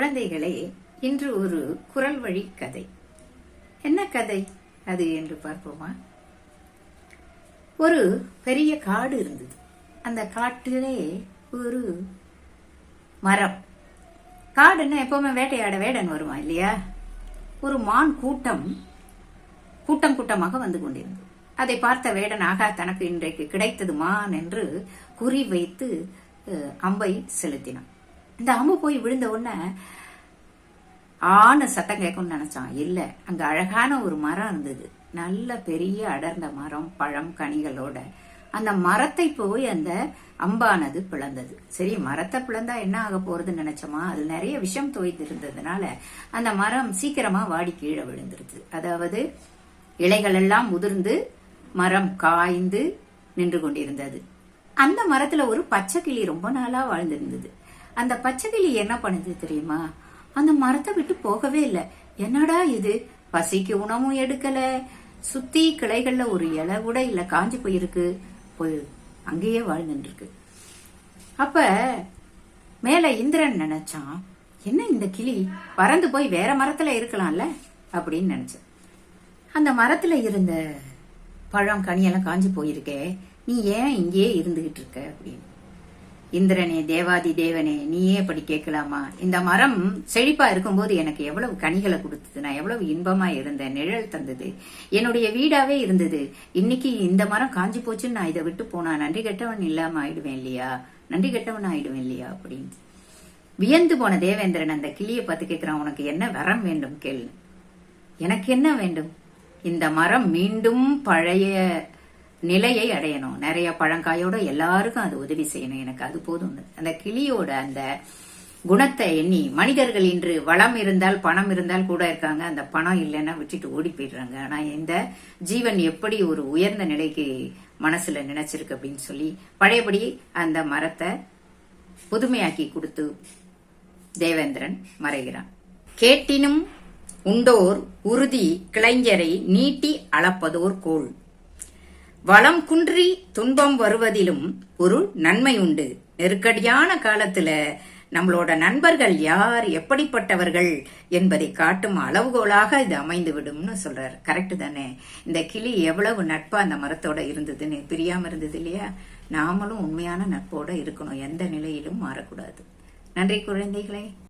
குழந்தைகளே இன்று ஒரு குரல் வழி கதை. என்ன கதை அது என்று பார்ப்போமா? ஒரு பெரிய காடு இருந்தது. அந்த காட்டிலே ஒரு மரம். காடுன்னா எப்பவுமே வேட்டையாட வேடன் வருமா இல்லையா? ஒரு மான் கூட்டம் கூட்டம் கூட்டமாக வந்து கொண்டிருந்தது. அதை பார்த்த வேடன் ஆகா தனக்கு இன்றைக்கு கிடைத்தது மான் என்று குறி வைத்து அம்பை செலுத்தினான். இந்த அம்மு போய் விழுந்த உடனே ஆன சத்தம் கேட்கும்னு நினைச்சான். இல்ல அங்க அழகான ஒரு மரம் இருந்தது. நல்ல பெரிய அடர்ந்த மரம் பழம் கனிகளோட. அந்த மரத்தை போய் அந்த அம்பானது பிளந்தது. சரி மரத்தை பிளந்தா என்ன ஆக போறதுன்னு நினைச்சோமா? அது நிறைய விஷம் தோய்ந்து இருந்ததுனால அந்த மரம் சீக்கிரமா வாடி கீழே விழுந்துருது. அதாவது இலைகள் எல்லாம் உதிர்ந்து மரம் காய்ந்து நின்று கொண்டிருந்தது. அந்த மரத்துல ஒரு பச்சை கிளி ரொம்ப நாளா வாழ்ந்திருந்தது. அந்த பச்சை கிளி என்ன பண்ணுது தெரியுமா? அந்த மரத்தை விட்டு போகவே இல்லை. என்னடா இது? பசிக்கு உணவும் எடுக்கல. சுத்தி கிளைகள்ல ஒரு இலை கூட இல்ல. காஞ்சு போயிருக்கு. போய் அங்கேயே வாழ்ந்துட்டு இருக்கு அப்ப மேல இந்திரன் நினைச்சான் என்ன இந்த கிளி? பறந்து போய் வேற மரத்துல இருக்கலாம்ல? அப்படின்னு நினைச்சேன். அந்த மரத்துல இருந்த பழம் கனியெல்லாம் காஞ்சு போயிருக்கே. நீ ஏன் இங்கேயே இருந்துகிட்டு இருக்க? அப்படின்னு. இந்திரனே தேவாதி தேவனே நீயே அப்படி கேட்கலாமா? இந்த மரம் செழிப்பா இருக்கும்போது எனக்கு எவ்வளவு கனிகளை கொடுத்தது? நான் எவ்வளவு இன்பமா இருந்தேன் நிழல் தந்தது. என்னுடைய வீடாவே இருந்தது. இன்னைக்கு இந்த மரம் காஞ்சு போச்சுன்னு நான் இதை விட்டு போனா நன்றி கெட்டவன் இல்லாம ஆயிடுவேன் இல்லையா? நன்றி கெட்டவன் ஆயிடுவேன் இல்லையா? அப்படின்னு. வியந்து போன தேவேந்திரன் அந்த கிளியை பார்த்து கேட்கிறான் உனக்கு என்ன வரம் வேண்டும்? கேள். எனக்கு என்ன வேண்டும்? இந்த மரம் மீண்டும் பழைய நிலையை அடையணும். நிறைய பழங்காயோட எல்லாருக்கும் அது உதவி செய்யணும். எனக்கு அது போதும். அந்த கிளியோட அந்த குணத்தை எண்ணி மனிதர்கள் இன்று வளம் இருந்தால் பணம் இருந்தால் கூட இருக்காங்க. அந்த பணம் இல்லைன்னா விட்டுட்டு ஓடி போயிடுறாங்க. ஆனா இந்த ஜீவன் எப்படி ஒரு உயர்ந்த நிலைக்கு மனசுல நினைச்சிருக்கு அப்படின்னு சொல்லி பழையபடி அந்த மரத்தை புதுமையாக்கி கொடுத்து தேவேந்திரன் மறைகிறான். கேட்டினும் உண்டோர் உறுதி கிளைஞரை நீட்டி அளப்பதோர் கோள் வளம் குன்றி துன்பம் வருவதிலும் ஒரு நன்மை உண்டு. நெருக்கடியான காலத்துல நம்மளோட நண்பர்கள் யார் எப்படிப்பட்டவர்கள் என்பதை காட்டும் அளவுகோலாக இது அமைந்து விடும்னு சொல்றாரு. கரெக்டு தானே? இந்த கிளி எவ்வளவு நட்பா அந்த மரத்தோட இருந்ததுன்னு பிரியாம இருந்தது இல்லையா? நாமளும் உண்மையான நட்போட இருக்கணும். எந்த நிலையிலும் மாறக்கூடாது. நன்றி குழந்தைகளே.